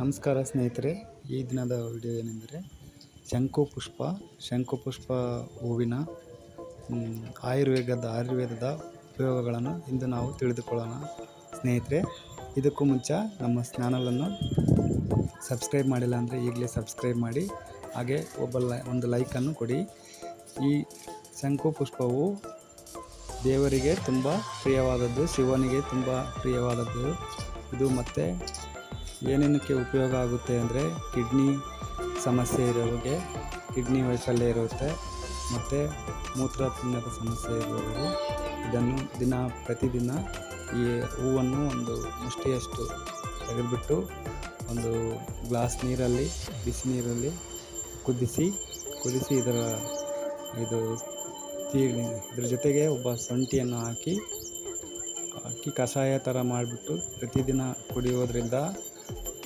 ನಮಸ್ಕಾರ ಸ್ನೇಹಿತರೆ, ಈ ದಿನದ ವಿಡಿಯೋ ಏನೆಂದರೆ ಶಂಕು ಪುಷ್ಪ ಶಂಕು ಪುಷ್ಪ ಹೂವಿನ ಆಯುರ್ವೇದದ ಆಯುರ್ವೇದದ ಉಪಯೋಗಗಳನ್ನು ಇಂದು ನಾವು ತಿಳಿದುಕೊಳ್ಳೋಣ. ಸ್ನೇಹಿತರೆ, ಇದಕ್ಕೂ ಮುಂಚೆ ನಮ್ಮ ಚಾನಲನ್ನು ಸಬ್ಸ್ಕ್ರೈಬ್ ಮಾಡಿಲ್ಲ ಅಂದರೆ ಈಗಲೇ ಸಬ್ಸ್ಕ್ರೈಬ್ ಮಾಡಿ, ಹಾಗೆ ಒಬ್ಬ ಒಂದು ಲೈಕನ್ನು ಕೊಡಿ. ಈ ಶಂಕು ಪುಷ್ಪವು ದೇವರಿಗೆ ತುಂಬ ಪ್ರಿಯವಾದದ್ದು, ಶಿವನಿಗೆ ತುಂಬ ಪ್ರಿಯವಾದದ್ದು. ಇದು ಮತ್ತು ಏನೇನಕ್ಕೆ ಉಪಯೋಗ ಆಗುತ್ತೆ ಅಂದರೆ ಕಿಡ್ನಿ ಸಮಸ್ಯೆ ಇರೋರಿಗೆ ಕಿಡ್ನಿ ವೈಫಲ್ಯ ಇರುತ್ತೆ ಮತ್ತು ಮೂತ್ರಪಿಂಡದ ಸಮಸ್ಯೆ ಇರುವವರು ಇದನ್ನು ದಿನ ಪ್ರತಿದಿನ ಈ ಹೂವನ್ನು ಒಂದು ಮುಷ್ಟಿಯಷ್ಟು ತೆಗೆದುಬಿಟ್ಟು ಒಂದು ಗ್ಲಾಸ್ ನೀರಲ್ಲಿ, ಬಿಸಿ ನೀರಲ್ಲಿ ಕುದಿಸಿ ಕುದಿಸಿ ಇದರ ಇದು ತೀ ಇದ್ರ ಜೊತೆಗೆ ಒಬ್ಬ ಸೊಂಟಿಯನ್ನು ಹಾಕಿ ಹಾಕಿ ಕಷಾಯ ಥರ ಮಾಡಿಬಿಟ್ಟು ಪ್ರತಿದಿನ ಕುಡಿಯೋದ್ರಿಂದ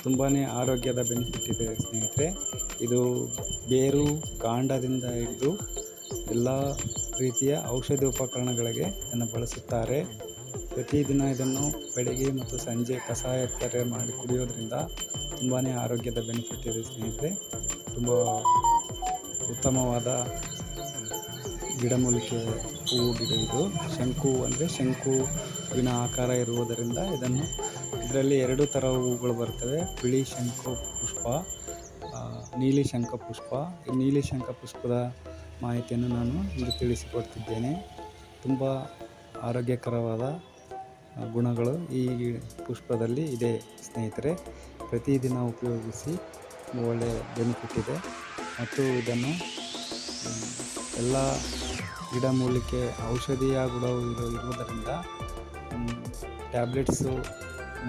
ತುಂಬಾ ಆರೋಗ್ಯದ ಬೆನಿಫಿಟ್ ಇದೆ ಸ್ನೇಹಿತರೆ. ಇದು ಬೇರು ಕಾಂಡದಿಂದ ಹಿಡಿದು ಎಲ್ಲ ರೀತಿಯ ಔಷಧಿ ಉಪಕರಣಗಳಿಗೆ ಇದನ್ನು ಬಳಸುತ್ತಾರೆ. ಪ್ರತಿದಿನ ಇದನ್ನು ಬೆಳಗ್ಗೆ ಮತ್ತು ಸಂಜೆ ಕಷಾಯ ಮಾಡಿ ಕುಡಿಯೋದ್ರಿಂದ ತುಂಬಾ ಆರೋಗ್ಯದ ಬೆನಿಫಿಟ್ ಇದೆ ಸ್ನೇಹಿತರೆ. ತುಂಬ ಉತ್ತಮವಾದ ಗಿಡಮೂಲಿಕೆ ಹೂವು ಗಿಡ ಇದು. ಶಂಕು ಅಂದರೆ ಶಂಕುವಿನ ಆಕಾರ ಇರುವುದರಿಂದ ಇದನ್ನು ಇದರಲ್ಲಿ ಎರಡು ಥರ ಹೂವುಗಳು ಬರ್ತವೆ. ಬಿಳಿ ಶಂಖ ಪುಷ್ಪ ನೀಲಿ ಶಂಖ ಪುಷ್ಪ. ಈ ನೀಲಿ ಶಂಖ ಪುಷ್ಪದ ಮಾಹಿತಿಯನ್ನು ನಾನು ಇಲ್ಲಿ ತಿಳಿಸಿಕೊಡ್ತಿದ್ದೇನೆ. ತುಂಬ ಆರೋಗ್ಯಕರವಾದ ಗುಣಗಳು ಈ ಪುಷ್ಪದಲ್ಲಿ ಇದೆ ಸ್ನೇಹಿತರೆ. ಪ್ರತಿದಿನ ಉಪಯೋಗಿಸಿ ಒಳ್ಳೆಯ ಬೆನಿಫಿಟ್ ಇದೆ. ಮತ್ತು ಇದನ್ನು ಎಲ್ಲ ಗಿಡಮೂಲಿಕೆ ಔಷಧೀಯ ಇರೋ ಇರುವುದರಿಂದ ಟ್ಯಾಬ್ಲೆಟ್ಸು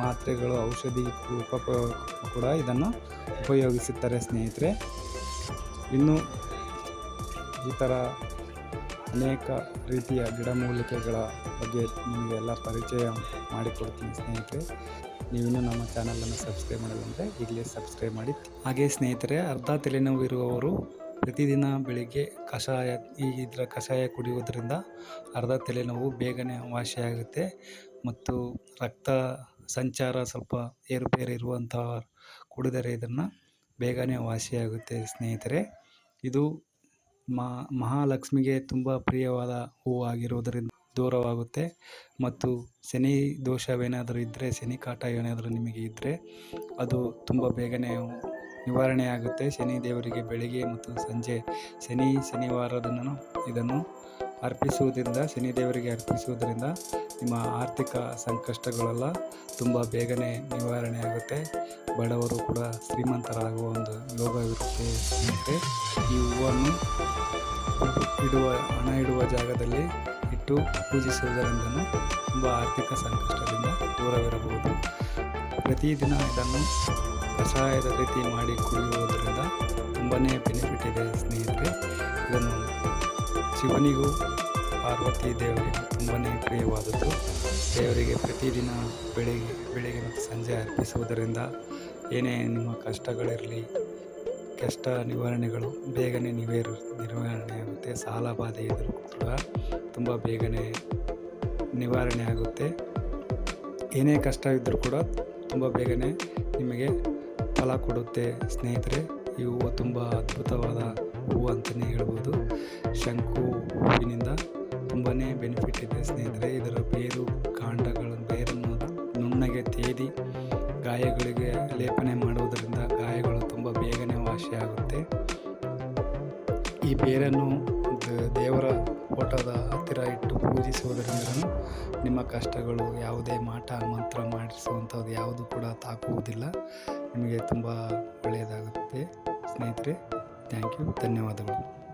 ಮಾತ್ರೆಗಳು, ಔಷಧಿ ಕೂಡ ಇದನ್ನು ಉಪಯೋಗಿಸುತ್ತಾರೆ ಸ್ನೇಹಿತರೆ. ಇನ್ನು ಈ ಥರ ಅನೇಕ ರೀತಿಯ ಗಿಡಮೂಲಿಕೆಗಳ ಬಗ್ಗೆ ನಿಮಗೆಲ್ಲ ಪರಿಚಯ ಮಾಡಿಕೊಡ್ತೀನಿ ಸ್ನೇಹಿತರೆ. ನೀವಿನ್ನೂ ನಮ್ಮ ಚಾನಲನ್ನು ಸಬ್ಸ್ಕ್ರೈಬ್ ಮಾಡಿಲ್ಲ ಅಂದರೆ ಈಗಲೇ ಸಬ್ಸ್ಕ್ರೈಬ್ ಮಾಡಿ. ಹಾಗೆ ಸ್ನೇಹಿತರೆ, ಅರ್ಧ ತಲೆನೋವಿರುವವರು ಪ್ರತಿದಿನ ಬೆಳಿಗ್ಗೆ ಕಷಾಯ, ಈ ಇದರ ಕಷಾಯ ಕುಡಿಯೋದ್ರಿಂದ ಅರ್ಧ ತಲೆನೋವು ಬೇಗನೆ ವಾಸಿಯಾಗುತ್ತೆ ಮತ್ತು ರಕ್ತ ಸಂಚಾರ ಸ್ವಲ್ಪ ಏರುಪೇರು ಇರುವಂತಹ ಕುಡಿದರೆ ಇದನ್ನು ಬೇಗನೆ ವಾಸಿಯಾಗುತ್ತೆ ಸ್ನೇಹಿತರೆ. ಇದು ಮಹಾಲಕ್ಷ್ಮಿಗೆ ತುಂಬ ಪ್ರಿಯವಾದ ಹೂವು ಆಗಿರುವುದರಿಂದ ದೂರವಾಗುತ್ತೆ. ಮತ್ತು ಶನಿ ದೋಷವೇನಾದರೂ ಇದ್ದರೆ ಶನಿ ಕಾಟ ಏನಾದರೂ ನಿಮಗೆ ಇದ್ದರೆ ಅದು ತುಂಬ ಬೇಗನೆ ನಿವಾರಣೆ ಆಗುತ್ತೆ. ಶನಿ ದೇವರಿಗೆ ಬೆಳಿಗ್ಗೆ ಮತ್ತು ಸಂಜೆ, ಶನಿ ಶನಿವಾರದನ್ನು ಇದನ್ನು ಅರ್ಪಿಸುವುದರಿಂದ, ಶನಿದೇವರಿಗೆ ಅರ್ಪಿಸುವುದರಿಂದ ನಿಮ್ಮ ಆರ್ಥಿಕ ಸಂಕಷ್ಟಗಳೆಲ್ಲ ತುಂಬ ಬೇಗನೆ ನಿವಾರಣೆ ಆಗುತ್ತೆ ಬಡವರು ಕೂಡ ಶ್ರೀಮಂತರಾಗುವ ಒಂದು ಯೋಗವಿರುತ್ತೆ. ಮತ್ತು ಈ ಹೂವನ್ನು ಇಡುವ, ಹಣ ಇಡುವ ಜಾಗದಲ್ಲಿ ಇಟ್ಟು ಪೂಜಿಸುವುದರಿಂದ ತುಂಬ ಆರ್ಥಿಕ ಸಂಕಷ್ಟದಿಂದ ದೂರವಿರಬಹುದು. ಪ್ರತಿದಿನ ಇದನ್ನು ಕಷಾಯದ ರೀತಿ ಮಾಡಿ ಕುಡಿಯುವುದರಿಂದ ತುಂಬಾ ಬೆನಿಫಿಟ್ ಇದೆ ಸ್ನೇಹಿತರೆ. ಇದನ್ನು ಶಿವನಿಗೂ ಪಾರ್ವತಿ ದೇವರಿಗೆ ತುಂಬಾ ಪ್ರಿಯವಾದದ್ದು. ದೇವರಿಗೆ ಪ್ರತಿದಿನ ಬೆಳಿಗ್ಗೆ ಬೆಳಿಗ್ಗೆ ಮತ್ತು ಸಂಜೆ ಅರ್ಪಿಸುವುದರಿಂದ ಏನೇ ನಿಮ್ಮ ಕಷ್ಟಗಳಿರಲಿ, ಕಷ್ಟ ನಿವಾರಣೆಗಳು ಬೇಗನೆ ನಿವೇರ್, ನಿರ್ವಹಣೆ ಆಗುತ್ತೆ. ಸಾಲ ಬಾಧೆ ಇದ್ದರೂ ಕೂಡ ತುಂಬ ಬೇಗನೆ ನಿವಾರಣೆ ಆಗುತ್ತೆ. ಏನೇ ಕಷ್ಟ ಇದ್ದರೂ ಕೂಡ ತುಂಬ ಬೇಗನೆ ನಿಮಗೆ ಫಲ ಕೊಡುತ್ತೆ ಸ್ನೇಹಿತರೆ. ಈ ಹೂವು ತುಂಬ ಅದ್ಭುತವಾದ ಹೂವು ಅಂತಲೇ ಹೇಳ್ಬೋದು. ಶಂಕು ಹೂವಿನಿಂದ ತುಂಬಾ ಬೆನಿಫಿಟ್ ಇದೆ ಸ್ನೇಹಿತರೆ. ಇದರ ಬೇರು, ಕಾಂಡಗಳು ಬೇರನ್ನು ನುಣ್ಣಗೆ ತೇದಿ ಗಾಯಗಳಿಗೆ ಲೇಪನೆ ಮಾಡುವುದರಿಂದ ಗಾಯಗಳು ತುಂಬ ಬೇಗನೆ ವಾಸಿಯಾಗುತ್ತೆ ಈ ಬೇರನ್ನು ದೇವರ ಫೋಟೋದ ಹತ್ತಿರ ಇಟ್ಟು ಪೂಜಿಸುವುದರಿಂದ ನಿಮ್ಮ ಕಷ್ಟಗಳು ಯಾವುದೇ ಮಾಟ, ಮಂತ್ರ ಮಾಡಿಸುವಂಥದ್ದು ಯಾವುದು ಕೂಡ ತಾಕುವುದಿಲ್ಲ. ನಿಮಗೆ ತುಂಬ ಒಳ್ಳೆಯದಾಗುತ್ತೆ. ಸ್ನೇಹಿತರೆ ಥ್ಯಾಂಕ್ ಯು ಧನ್ಯವಾದಗಳು.